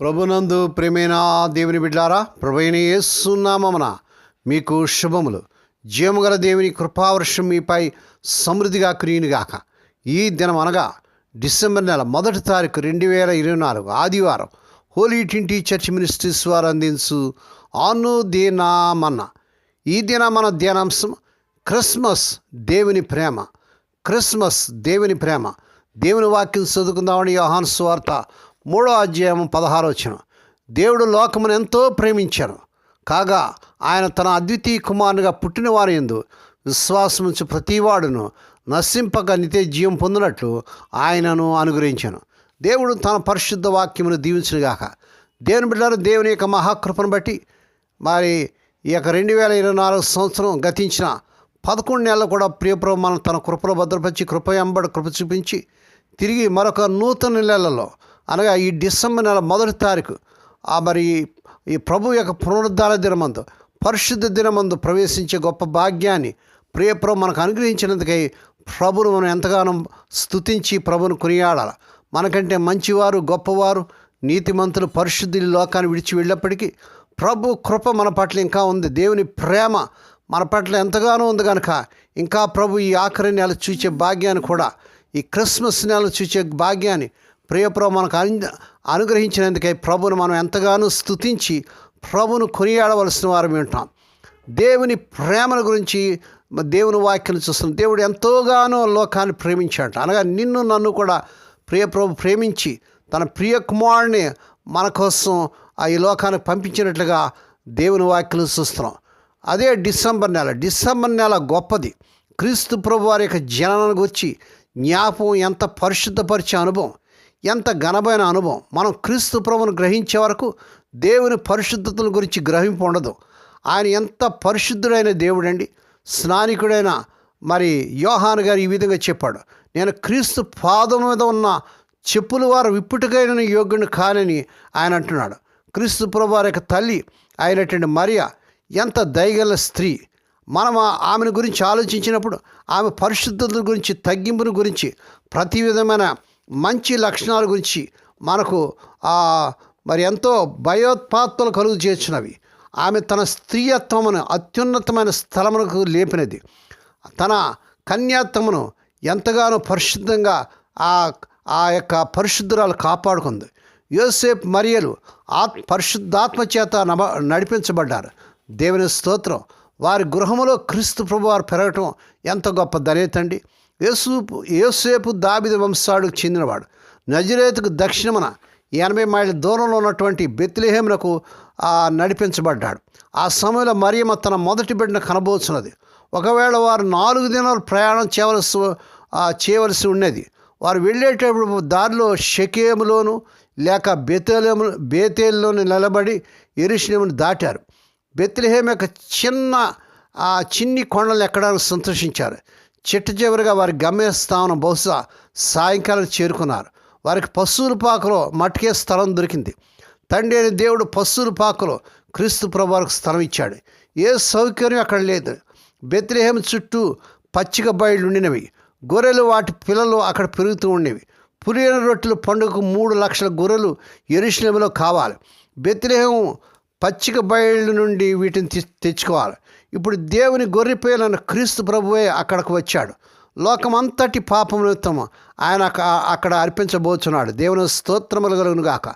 ప్రభునందు ప్రేమైన దేవుని బిడ్డారా ప్రభైన యేసునామమున మీకు శుభములు. జీవముగల దేవుని కృపావర్షం మీపై సమృద్ధిగా కురియునుగాక. ఈ దినం అనగా డిసెంబర్ నెల మొదటి తారీఖు రెండు వేల ఇరవై నాలుగు ఆదివారం హోలీ టింటి చర్చ్ మినిస్ట్రీస్ వారు అందించు ఆను దీనామన్న ఈ దిన మన ధ్యానాంశం క్రిస్మస్ దేవుని ప్రేమ. క్రిస్మస్ దేవుని ప్రేమ. దేవుని వాక్యం చదువుకుందామని యోహాన్ స్వార్త మూడో అధ్యాయం పదహారో వచ్చిన. దేవుడు లోకమును ఎంతో ప్రేమించాను. కాగా ఆయన తన అద్వితీయ కుమారునిగా పుట్టిన వారి ఎందు విశ్వాసం నుంచి ప్రతివాడును నశింపక నిత్య జీవం పొందినట్లు ఆయనను అనుగ్రహించాను. దేవుడు తన పరిశుద్ధ వాక్యమును దీవించుగాక దేవుని బిడ్డలు దేవుని యొక్క మహాకృపను బట్టి మరి ఈ యొక్క రెండు వేల ఇరవై నాలుగు సంవత్సరం గతించిన పదకొండు నెలలు కూడా ప్రియప్రభు మనం తన కృపలో భద్రపరిచి కృప ఎంబడి కృప చూపించి తిరిగి మరొక నూతన నెలలో అనగా ఈ డిసెంబర్ నెల మొదటి తారీఖు ఆ మరి ఈ ప్రభు యొక్క పునరుద్ధార దినమందు పరిశుద్ధ దినమందు ప్రవేశించే గొప్ప భాగ్యాన్ని ప్రియప్రభు మనకు అనుగ్రహించినందుకై ప్రభును మనం ఎంతగానో స్తుతించి ప్రభును కొనియాడాలి. మనకంటే మంచివారు గొప్పవారు నీతిమంతులు పరిశుద్ధులు లోకాన్ని విడిచి వెళ్ళినప్పటికీ ప్రభు కృప మన పట్ల ఇంకా ఉంది. దేవుని ప్రేమ మన పట్ల ఎంతగానో ఉంది కనుక ఇంకా ప్రభు ఈ ఆఖరి నెల చూచే భాగ్యాన్ని కూడా ఈ క్రిస్మస్ నెల చూచే భాగ్యాన్ని ప్రియప్రభు మనకు అను అనుగ్రహించినందుకై ప్రభును మనం ఎంతగానో స్తుతించి ప్రభును కొనియాడవలసిన వారం ఉంటాం దేవుని ప్రేమను గురించి దేవుని వాక్యం చూస్తున్నాం. దేవుడు ఎంతోగానో లోకాన్ని ప్రేమించాడు అనగా నిన్ను నన్ను కూడా ప్రియప్రభు ప్రేమించి తన ప్రియ కుమారుని మన కోసం ఆ ఈ లోకానికి పంపించినట్లుగా దేవుని వాక్యం చూస్తున్నాం. అదే డిసెంబర్ నెల. డిసెంబర్ నెల గొప్పది. క్రీస్తు ప్రభు వారి యొక్క జననానికి వచ్చి జ్ఞాపకం ఎంత పరిశుద్ధపరిచే అనుభవం. ఎంత ఘనమైన అనుభవం. మనం క్రీస్తు ప్రభును గ్రహించే వరకు దేవుని పరిశుద్ధతల గురించి గ్రహింపు ఉండదు. ఆయన ఎంత పరిశుద్ధుడైన దేవుడండి. స్నానికుడైన మరి యోహాను గారు ఈ విధంగా చెప్పాడు. నేను క్రీస్తు పాదం మీద ఉన్న చెప్పుల వారు విప్పుటికైన యోగ్యుని కానని ఆయన అంటున్నాడు. క్రీస్తు ప్రభు వారి యొక్క తల్లి అయినటువంటి మరియా ఎంత దయగల స్త్రీ. మనం ఆమెను గురించి ఆలోచించినప్పుడు ఆమె పరిశుద్ధత గురించి తగ్గింపుని గురించి ప్రతి విధమైన మంచి లక్షణాల గురించి మనకు మరి ఎంతో భయోత్పాత్తులు కలుగు చేర్చినవి. ఆమె తన స్త్రీయత్వమును అత్యున్నతమైన స్థలమునకు లేపినది. తన కన్యాత్వమును ఎంతగానో పరిశుద్ధంగా ఆ ఆ యొక్క పరిశుద్ధురాలు కాపాడుకుంది. యోసేఫ్ మరియలు ఆత్ పరిశుద్ధాత్మ చేత నమ నడిపించబడ్డారు. దేవుని స్తోత్రం. వారి గృహములో క్రీస్తు ప్రభువారు పెరగటం ఎంత గొప్ప ధనేతండి యేసూపు యోసేపు దాబిద వంశాడుకు చెందినవాడు. నజరేతుకు దక్షిణమున ఎనభై మైళ్ళ దూరంలో ఉన్నటువంటి బెత్లిహేమునకు నడిపించబడ్డాడు. ఆ సమయంలో మరియమ్మ తన మొదటి బిడ్డను కనబోచున్నది. ఒకవేళ వారు నాలుగు దినాలు ప్రయాణం చేయవలసి చేయవలసి ఉన్నది వారు వెళ్ళేటప్పుడు దారిలో షకేములోను లేక బెతేలేము బేతేల్లోని నిలబడి ఎరుషులేమును దాటారు. బెత్లెహేం యొక్క చిన్న ఆ చిన్ని కొండలు ఎక్కడానికి సంతోషించారు చిట్ట చివరిగా వారి గమ్యస్థానం బహుశా సాయంకాలం చేరుకున్నారు. వారికి పశువుల పాకలో మట్టికే స్థలం దొరికింది. తండ్రి అయిన దేవుడు పశువుల పాకలో క్రీస్తు ప్రభువారికి స్థలం ఇచ్చాడు. ఏ సౌకర్యం అక్కడ లేదు. బెత్లెహేం చుట్టూ పచ్చిక బయళ్ళు ఉండినవి. గొర్రెలు వాటి పిల్లలు అక్కడ పెరుగుతూ ఉండేవి పులియన రొట్టెలు పండుగకు మూడు లక్షల గొర్రెలు ఎరుషులేములో కావాలి. బెత్లెహేం పచ్చిక బయళ్ళు నుండి వీటిని తె- తెచ్చుకోవాలి. ఇప్పుడు దేవుని గొర్రెపేలైన క్రీస్తు ప్రభువే అక్కడికి వచ్చాడు. లోకమంతటి పాపం నిమిత్తం ఆయన అక్కడ అర్పించబోతున్నాడు దేవుని స్తోత్రములు కలుగును గాక.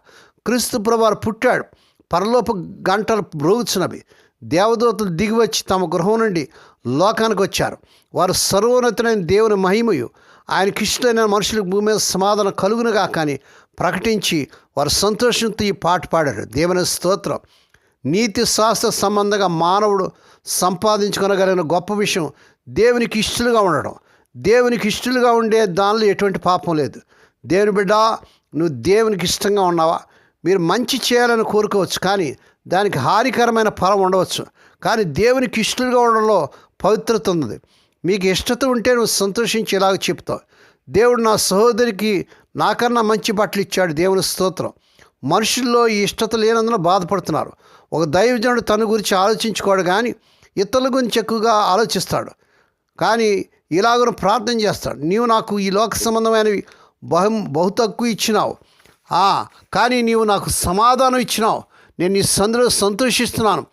క్రీస్తు ప్రభువారు పుట్టాడు. పరలోపు గంటలు బ్రోగుచున్నవి దేవదూతలు దిగివచ్చి తమ గృహం నుండి లోకానికి వచ్చారు. వారు సర్వోన్నతులైన దేవుని మహిమయు. ఆయనకి ఇష్టమైన మనుషులకు భూమి మీద సమాధానం కలుగునుగా కానీ ప్రకటించి వారు సంతోషంతో ఈ పాట పాడారు. దేవుని స్తోత్రం. నీతి శాస్త్ర సంబంధంగా మానవుడు సంపాదించుకొనగలిగిన గొప్ప విషయం దేవునికి ఇష్టలుగా ఉండడం. దేవునికి ఇష్టలుగా ఉండే దానిలో ఎటువంటి పాపం లేదు. దేవుని బిడ్డ నువ్వు దేవునికి ఇష్టంగా ఉన్నావా? మీరు మంచి చేయాలని కోరుకోవచ్చు కానీ దానికి హానికరమైన ఫలం ఉండవచ్చు. కానీ దేవునికి ఇష్టలుగా ఉండడంలో పవిత్రత ఉంది మీకు ఇష్టత ఉంటే నువ్వు సంతోషించి ఇలాగ చెప్తావు. దేవుడు నా సహోదరికి నాకన్నా మంచి బట్టలు ఇచ్చాడు దేవుని స్తోత్రం. మనుషుల్లో ఈ ఇష్టత లేనందున బాధపడుతున్నారు. ఒక దైవజనుడు తన గురించి ఆలోచించుకోడు కానీ ఇతరుల గురించి ఎక్కువగా ఆలోచిస్తాడు. కానీ ఇలాగను ప్రార్థన చేస్తాడు. నీవు నాకు ఈ లోక సంబంధమైనవి బహు బహు తక్కువ ఇచ్చినావు. కానీ నీవు నాకు సమాధానం ఇచ్చినావు. నేను నీ సందులో సంతోషిస్తున్నాను.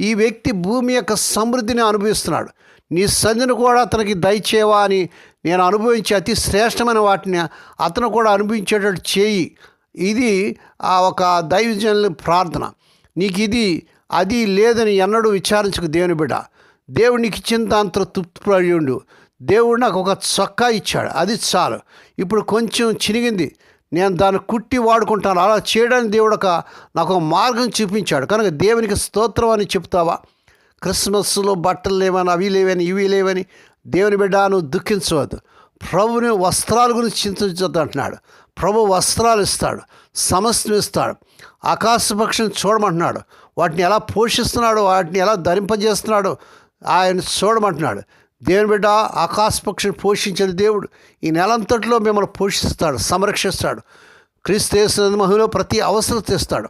ఈ వ్యక్తి భూమి యొక్క సమృద్ధిని అనుభవిస్తున్నాడు. నీ సంధిని కూడా అతనికి దయచేవా అని నేను అనుభవించే అతి శ్రేష్టమైన వాటిని అతను కూడా అనుభవించేటట్టు చేయి. ఇది ఆ ఒక దైవజనుల ప్రార్థన. నీకు ఇది అది లేదని ఎన్నడూ విచారించకు దేవుని బిడ్డ. దేవుడు నీకు ఇచ్చిన దాంతో తృప్తిపడి దేవుడు నాకు ఒక చొక్కా ఇచ్చాడు. అది చాలు. ఇప్పుడు కొంచెం చినిగింది. నేను దాన్ని కుట్టి వాడుకుంటాను. అలా చేయడానికి దేవుడు ఒక నాకు ఒక మార్గం చూపించాడు. కనుక దేవునికి స్తోత్రం అని చెప్తావా? క్రిస్మస్లో బట్టలు లేవని అవి లేవని ఇవి లేవని దేవుని బిడ్డ నువ్వు దుఃఖించవద్దు. ప్రభుని వస్త్రాల గురించి చింతించొద్దు అంటున్నాడు ప్రభు వస్త్రాలు ఇస్తాడు సమస్తం ఇస్తాడు ఆకాశపక్షిని చూడమంటున్నాడు వాటిని ఎలా పోషిస్తున్నాడు వాటిని ఎలా ధరింపజేస్తున్నాడు ఆయన చూడమంటున్నాడు. దేవుని బిడ్డ ఆకాశపక్షిని పోషించిన దేవుడు ఈ నెలంతట్లో మిమ్మల్ని పోషిస్తాడు సంరక్షిస్తాడు. క్రీస్తు వేసిన మహిళలో ప్రతి అవసరం తెస్తాడు.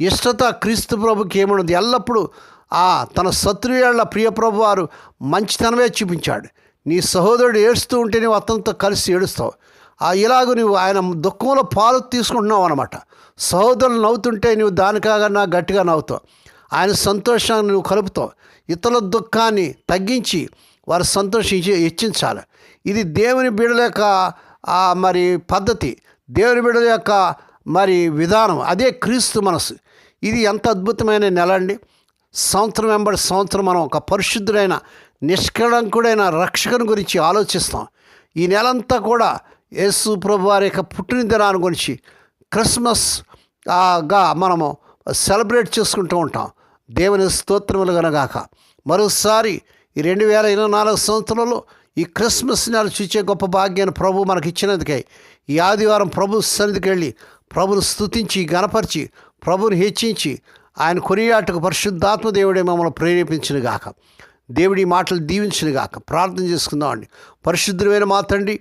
ఇష్టత క్రీస్తు ప్రభుకి ఏమున్నది ఎల్లప్పుడూ ఆ తన శత్రువేళ్ళ ప్రియప్రభు వారు మంచితనమే చూపించాడు. నీ సహోదరుడు ఏడుస్తూ ఉంటే నువ్వు అతనితో కలిసి ఏడుస్తావు. ఆ ఇలాగ నువ్వు ఆయన దుఃఖంలో పాలు తీసుకుంటున్నావు అనమాట సహోదరులు నవ్వుతుంటే నువ్వు దానికాగా గట్టిగా నవ్వుతావు. ఆయన సంతోషాన్ని నువ్వు కలుపుతావు. ఇతరుల దుఃఖాన్ని తగ్గించి వారు సంతోషించి హెచ్చించాలి. ఇది దేవుని బిడల యొక్క ఆ మరి పద్ధతి. దేవుని బిడల యొక్క మరి విధానం. అదే క్రీస్తు మనసు. ఇది ఎంత అద్భుతమైన నెల అండి. సంవత్సరం వెంబడి సంవత్సరం మనం ఒక పరిశుద్ధుడైన నిష్కళంకుడైన రక్షకుని గురించి ఆలోచిస్తాం. ఈ నెలంతా కూడా యేసు ప్రభు వారి యొక్క పుట్టినదినాన్ని గురించి క్రిస్మస్గా మనము సెలబ్రేట్ చేసుకుంటూ ఉంటాం. దేవుని స్తోత్రములు గనగాక. మరోసారి ఈ రెండు వేల ఇరవై నాలుగు సంవత్సరంలో ఈ క్రిస్మస్ నెల చూచే గొప్ప భాగ్యాన్ని ప్రభు మనకి ఇచ్చినందుకే ఈ ఆదివారం ప్రభు సన్నిధికి వెళ్ళి ప్రభుని స్తుతించి గణపరిచి ప్రభుని హెచ్చించి ఆయన కొనియాటకు పరిశుద్ధాత్మ దేవుడే మమ్మల్ని ప్రేరేపించిన గాక దేవుడి మాటలు దీవించిన గాక. ప్రార్థన చేసుకుందామండి పరిశుద్ధమైన మాత్రండి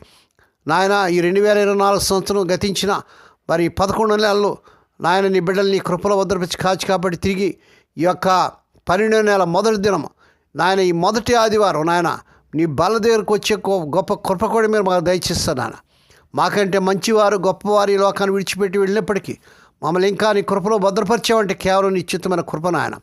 నాయన ఈ రెండు వేల ఇరవై నాలుగు సంవత్సరం గతించిన మరి పదకొండు నెలల్లో నాయన నీ బిడ్డల్ని కృపలో భద్రపరిచి కాచి కాబట్టి తిరిగి ఈ యొక్క పన్నెండో నెల మొదటి దినం నాయన ఈ మొదటి ఆదివారం నాయన నీ బల దగ్గరకు వచ్చే గొప్ప కృప కూడా మీరు మాకు దయచేస్తాను నాన్న మాకంటే మంచివారు గొప్పవారు ఈ లోకాన్ని విడిచిపెట్టి వెళ్ళినప్పటికీ మమ్మల్ని ఇంకా నీ కృపలో భద్రపరిచావంటే కేవలం నిశ్చితమైన కృప నాయన.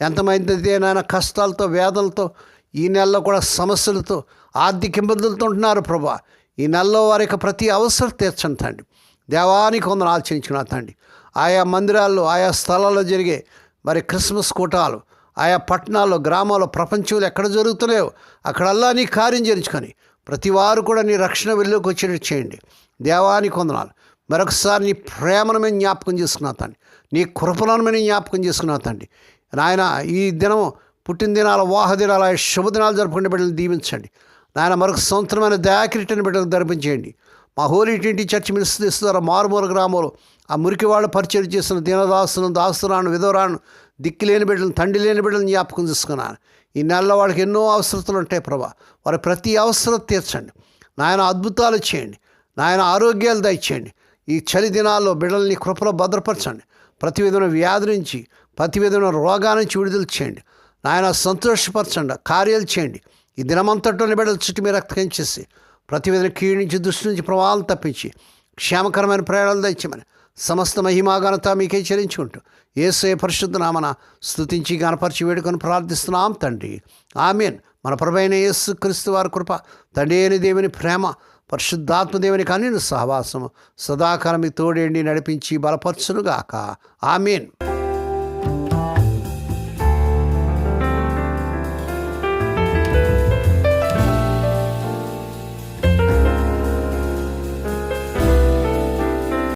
ఎంతమంది నాయన కష్టాలతో వేదలతో ఈ నెలలో కూడా సమస్యలతో ఆర్థిక ఇబ్బందులతో ఉంటున్నారు ప్రభా. ఈ నెలలో వారి యొక్క ప్రతి అవసరం తీర్చండి తండ్రి. దేవానికి కొందరు ఆలోచించిన తండ్రి. ఆయా మందిరాల్లో ఆయా స్థలాల్లో జరిగే మరి క్రిస్మస్ కూటాలు ఆయా పట్టణాల్లో గ్రామాల్లో ప్రపంచంలో ఎక్కడ జరుగుతున్నాయో అక్కడల్లా నీ కార్యం చేయించుకొని ప్రతి వారు కూడా నీ రక్షణ వెళ్ళలోకి వచ్చేటట్టు చేయండి. దేవానికి కొందనాలు మరొకసారి నీ ప్రేమను మేము జ్ఞాపకం చేసుకున్నా తండ్రి. నీ కృపలను మేము జ్ఞాపకం చేసుకున్నా తండ్రి. నాయన ఈ దినం పుట్టినదినాల వాహ దినాల శుభదినాలు జరుపుకునే బిడ్డలు దీవించండి. నాయన మరొక సంవత్సరమైన దయాకిరీటని బిడ్డలకు ధరిపించేయండి మా హోలీ ట్వంటీ చర్చ్ మినిస్టర్ ద్వారా మారుమూల గ్రామంలో ఆ మురికి వాళ్ళు పరిచయం చేసిన దీనదాసును దాసురాను విధవరాను దిక్కు బిడ్డలను తండ్రి లేని బిడ్డలను జ్ఞాపకం చేసుకున్నాను. ఈ నెలలో వాళ్ళకి ఎన్నో అవసరతలు ఉంటాయి ప్రభా. వారి ప్రతి అవసరం తీర్చండి. నాయన అద్భుతాలు చేయండి. నాయన ఆరోగ్యాలు దయచేయండి. ఈ చలి దినాల్లో బిడ్డల్ని కృపలో భద్రపరచండి. ప్రతి విధమైన వ్యాధి నుంచి ప్రతి విధమైన రోగాల నుంచి విడుదల చేయండి. నాయన సంతోషపరచండి కార్యాలు చేయండి. ఈ దినమంతట్లోని బిడ్డల చుట్టూ మీరు రక్తం చేసి ప్రతి విధమైన కీడు నుంచి దృష్టి నుంచి ప్రవాహం తప్పించి క్షేమకరమైన ప్రయాణాలు దయచేయమని సమస్త మహిమాఘనత మీకే చెల్లించుకుంటూ ఏసే పరిశుద్ధ నామన స్తుతించి గణపరిచి వేడుకొని ప్రార్థిస్తున్నాం తండ్రి. ఆమెన్. మన ప్రభైన యేసు క్రీస్తు వారి కృప తండ్రి అయిన దేవుని ప్రేమ పరిశుద్ధాత్మ దేవుని కన్నీను సహవాసము సదాకాలం తోడేండి నడిపించి బలపరచునుగాక. ఆమెన్.